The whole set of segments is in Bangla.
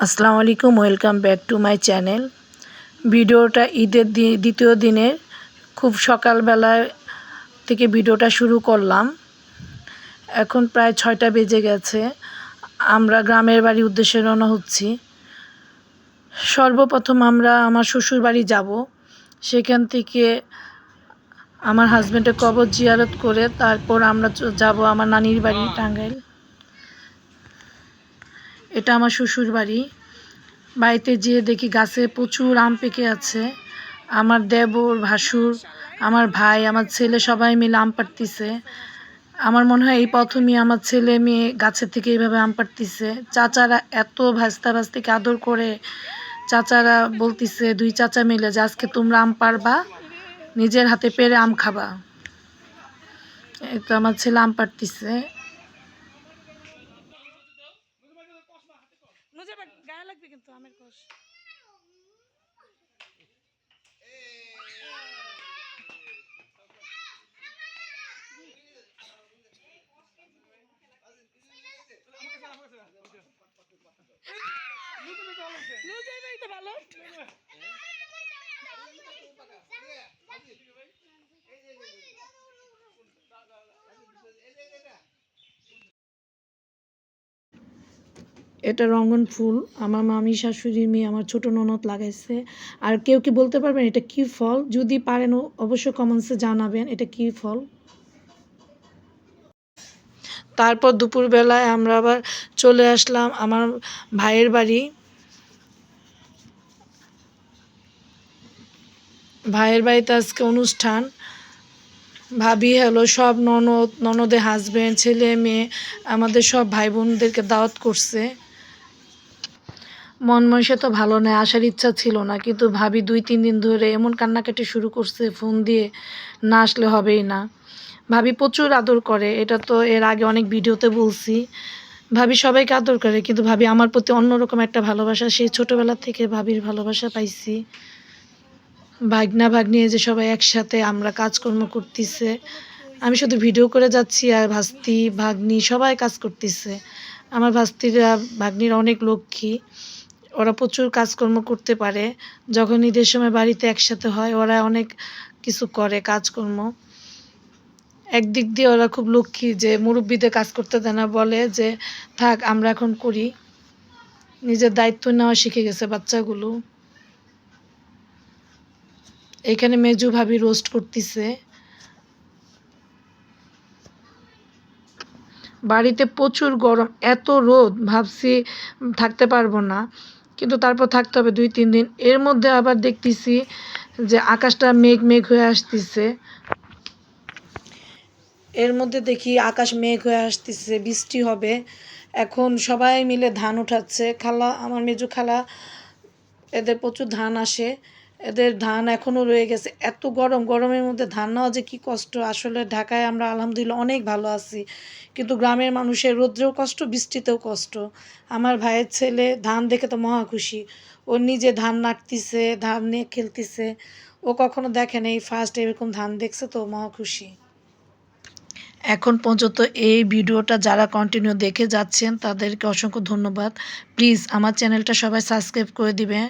আসসালামু আলাইকুম welcome back to my channel ভিডিওটা ঈদের দি- দ্বিতীয় দিনের খুব সকালবেলা থেকে ভিডিওটা শুরু করলাম। এখন প্রায় ছয়টা বেজে গেছে। আমরা গ্রামের বাড়ির উদ্দেশ্যে রওনা হচ্ছি। সর্বপ্রথম আমরা আমার শ্বশুর বাড়ি যাব। সেখান থেকে আমার হাজব্যান্ডের কবর জিয়ারত করে তারপর আমরা যাব আমার নানির বাড়ি টাঙ্গাইল। এটা আমার শ্বশুর বাড়ি। বাড়িতে যেয়ে দেখি গাছে প্রচুর আম পেকে আছে। আমার দেবর, ভাসুর, আমার ভাই, আমার ছেলে সবাই মিলে আম পাড়তিছে। আমার মনে হয় এই প্রথমই আমার ছেলে মেয়ে গাছের থেকে এইভাবে আম পাড়তিছে। চাচারা এত ভাস্তা ভাস্তিকে আদর করে। চাচারা বলতিছে, দুই চাচা মিলে যে আজকে তোমরা আম পারবা নিজের হাতে পেরে আম খাবা। এই তো আমার ছেলে আম পাড়তিছে। এটা রঙ্গন ফুল। আমার মামি, শাশুড়ি, মেয়ে আমার ছোট ননদ লাগাইছে। আর কেউ কি বলতে পারবেন এটা কি ফল? যদি পারেন অবশ্যই কমেন্টসে জানাবেন এটা কি ফল। তারপর দুপুরবেলায় আমরা আবার চলে আসলাম আমার ভাইয়ের বাড়ি। ভাইয়ের বাড়িতে আজকে অনুষ্ঠান। ভাবি হলো, সব ননদ ননদের হাজবেন্ড ছেলে, মেয়ে, আমাদের সব ভাই বোনদেরকে দাওয়াত করছে। মন মনসে তো ভালো নয় আসার ইচ্ছা ছিল না, কিন্তু ভাবি দুই, তিন দিন ধরে এমন কান্নাকাটি শুরু করছে, ফোন দিয়ে না আসলে হবেই না। ভাবি প্রচুর আদর করে, এটা তো এর আগে অনেক ভিডিওতে বলছি। ভাবি সবাইকে আদর করে, কিন্তু ভাবি আমার প্রতি অন্যরকম একটা ভালোবাসা, সেই ছোটোবেলা থেকে ভাবির ভালোবাসা পাইছি। ভাগনা ভাগ্নি যে সবাই একসাথে আমরা কাজকর্ম করতেছে। আমি শুধু ভিডিও করে যাচ্ছি আর ভাস্তি, ভাগ্নি সবাই কাজ করতেছে। আমার ভাস্তিরা, ভাগ্নিরা অনেক লক্ষ্মী। ওরা প্রচুর কাজকর্ম করতে পারে। যখন ঈদের সময় বাড়িতে একসাথে হয়, ওরা অনেক কিছু করে, কাজকর্ম। একদিক দিয়ে ওরা খুব লক্ষ্মী যে মুরব্বীদের কাজ করতে দেয় না, বলে যে, থাক, আমরা এখন করি। নিজের দায়িত্ব নেওয়া শিখে গেছে বাচ্চাগুলো। এখানে মেজু ভাবি রোস্ট করতেছে। বাড়িতে প্রচুর গরম, এত রোদ, ভাবছি থাকতে পারব না। কিন্তু তারপর থাকতে হবে দুই, তিন দিন। এর মধ্যে আবার দেখতেছি যে আকাশটা মেঘ মেঘ হয়ে আসতেছে। এর মধ্যে দেখি আকাশ মেঘ হয়ে আসতেছে, বৃষ্টি হবে। এখন সবাই মিলে ধান উঠাচ্ছে। খালা, আমার মেজু খালা, এদের প্রচুর ধান আসে। এদের ধান এখনও রয়ে গেছে। এত গরম, গরমের মধ্যে ধান নেওয়া যে কী কষ্ট? আসলে ঢাকায় আমরা আলহামদুলিল্লাহ অনেক ভালো আছি। কিন্তু গ্রামের মানুষের রৌদ্রেও কষ্ট, বৃষ্টিতেও কষ্ট। আমার ভাইয়ের ছেলে ধান দেখে তো মহা খুশি। ও নিজে ধান নাটতিছে ধান নিয়ে খেলতিছে। ও কখনো দেখে নেই ফার্স্ট এরকম ধান দেখছে তো মহা খুশি। এখন পর্যন্ত এই ভিডিওটা যারা কন্টিনিউ দেখে যাচ্ছেন, তাদেরকে অসংখ্য ধন্যবাদ। প্লিজ আমার চ্যানেলটা সবাই সাবস্ক্রাইব করে দিবে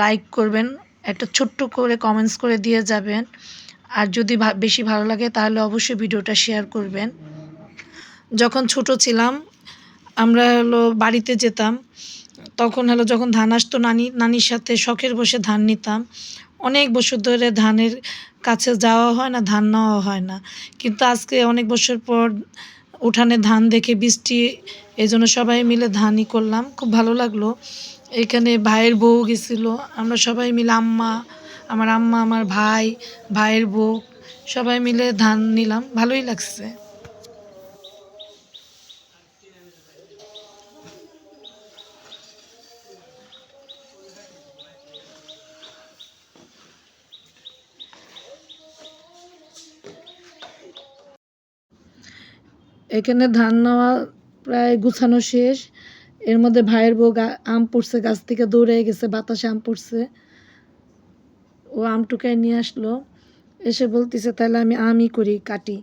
লাইক করবেন। একটা ছোট্ট করে কমেন্টস করে দিয়ে যাবেন। আর যদি বেশি ভালো লাগে, তাহলে অবশ্যই ভিডিওটা শেয়ার করবেন। যখন ছোট ছিলাম, আমরা হলো বাড়িতে যেতাম, তখন হলো যখন ধান আসতো, নানি, নানির সাথে শখের বসে ধান নিতাম। অনেক বছর ধরে ধানের কাছে যাওয়া হয় না, ধান নেওয়া হয় না। কিন্তু আজকে অনেক বছর পর উঠানে ধান দেখে বৃষ্টি এই জন্য সবাই মিলে ধানই করলাম। খুব ভালো লাগল। এখানে ভাইয়ের বউ গেছিল। আমরা সবাই মিলে আম্মা, আমার আম্মা, আমার ভাই, ভাইয়ের বউ, সবাই মিলে ধান নিলাম। ভালোই লাগছে। এখানে ধান নেওয়া প্রায় গুছানো শেষ। এর মধ্যে ভাইয়ের বউ আম পড়ছে, গাছ থেকে দৌড়ে গেছে, বাতাসে আম পড়ছে। ও আম টুকায় নিয়ে আসলো। এসে বলতেছে, তাহলে আমি আমই করি, কাটি।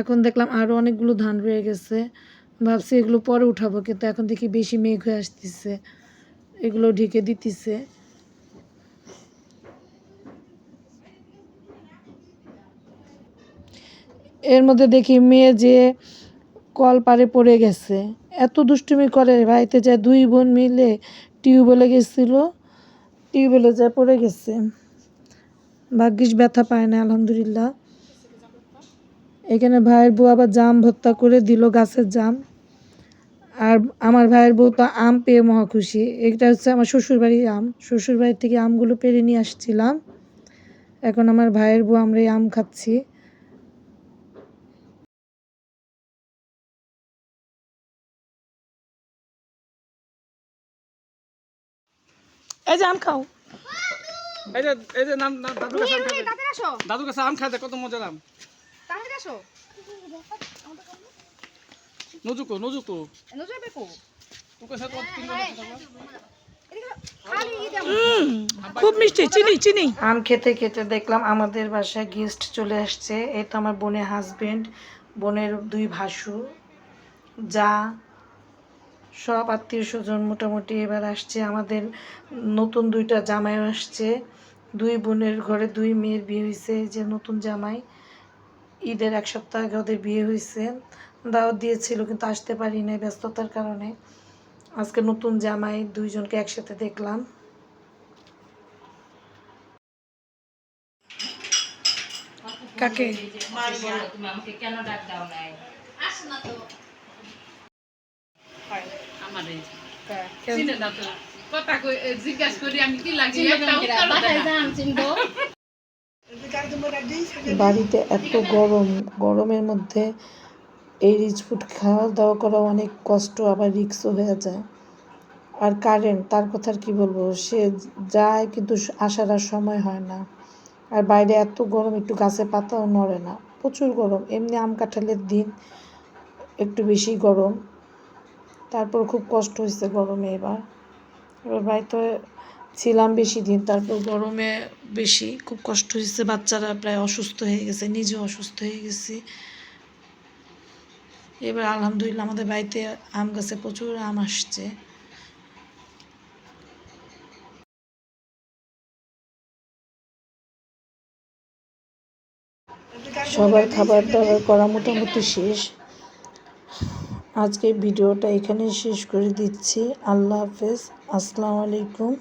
এখন দেখলাম আরও অনেকগুলো ধান রয়ে গেছে। ভাবছি এগুলো পরে উঠাবো, কিন্তু এখন দেখি বেশি মেঘ হয়ে আসতেছে। এগুলো ঢেকে দিতেছে। এর মধ্যে দেখি মেয়ে যে কল পারে পড়ে গেছে। এত দুষ্টুমি করে বাড়িতে যায় দুই বোন মিলে টিউবওয়েলে গেছিল। টিউবওয়েলে যায় পড়ে গেছে। ভাগ্যিস ব্যথা পায় না, আলহামদুলিল্লাহ। এখানে ভাইয়ের বউ আবার জাম ভর্তা করে দিল গাছের জাম। আর আমার ভাইয়ের বউ তো আম পেয়ে মহা খুশি। এটা হচ্ছে আমার শ্বশুরবাড়ির আম। শ্বশুরবাড়ি থেকে আমগুলো পেরে নিয়ে আসছিলাম। এখন আমার ভাইয়ের বউ, আমরা এই আম খাচ্ছি। এই যে আম খাও। এই যে এই যে নাম দাদু কাছে আম আসো। দাদু কাছে আম খাতে কত মজার আম। তাড়াতাড়ি আসো। নজুকো নজুকো। ই দাও খুব? মিষ্টি চিনি চিনি। আম খেতে খেতে দেখলাম আমাদের বাসায় গেস্ট চলে আসছে। এই তো আমার বোনের হাজবেন্ড বোনের দুই ভাসু যা সব আত্মীয় স্বজন মোটামুটি এবার আসছে আমাদের নতুন দুইটা জামাইও আসছে। দুই বোনের ঘরে দুই মেয়ের বিয়ে হয়েছে এই যে নতুন জামাই। ঈদের এক সপ্তাহ আগে ওদের বিয়ে হয়েছে দাওয়াত দিয়েছিল কিন্তু আসতে পারি নাই ব্যস্ততার কারণে। আজকে নতুন জামাই দুইজনকে একসাথে দেখলাম। কাকে? কথা জিজ্ঞাসা করি আমি কি লাগি একটা উত্তর বাড়িতে এত গরম গরমের মধ্যে এই রিচ ফুড খাওয়া দাওয়া করা অনেক কষ্ট আবার রিক্সও হয়ে যায়। আর কারেন্ট তার কথা আর কি বলব? সে যায় কিন্তু আসার আর সময় হয় না। আর বাইরে এত গরম একটু গাছে পাতাও নড়ে না। প্রচুর গরম এমনি আম কাঁঠালের দিন একটু বেশি গরম। তারপর খুব কষ্ট হয়েছে গরমে এবার। এবার বাড়িতে ছিলাম বেশি দিন, তারপর গরমে বেশি খুব কষ্ট হয়েছে, বাচ্চারা প্রায় অসুস্থ হয়ে গেছে, নিজেও অসুস্থ হয়ে গেছি। এবার আলহামদুলিল্লাহ আমাদের বাড়িতে আম গাছে প্রচুর আম আসছে। সবার খাবার দাবার করা মোটামুটি শেষ। আজকে ভিডিওটা এখানেই শেষ করে দিচ্ছি। আল্লাহ হাফেজ। আসসালামু আলাইকুম।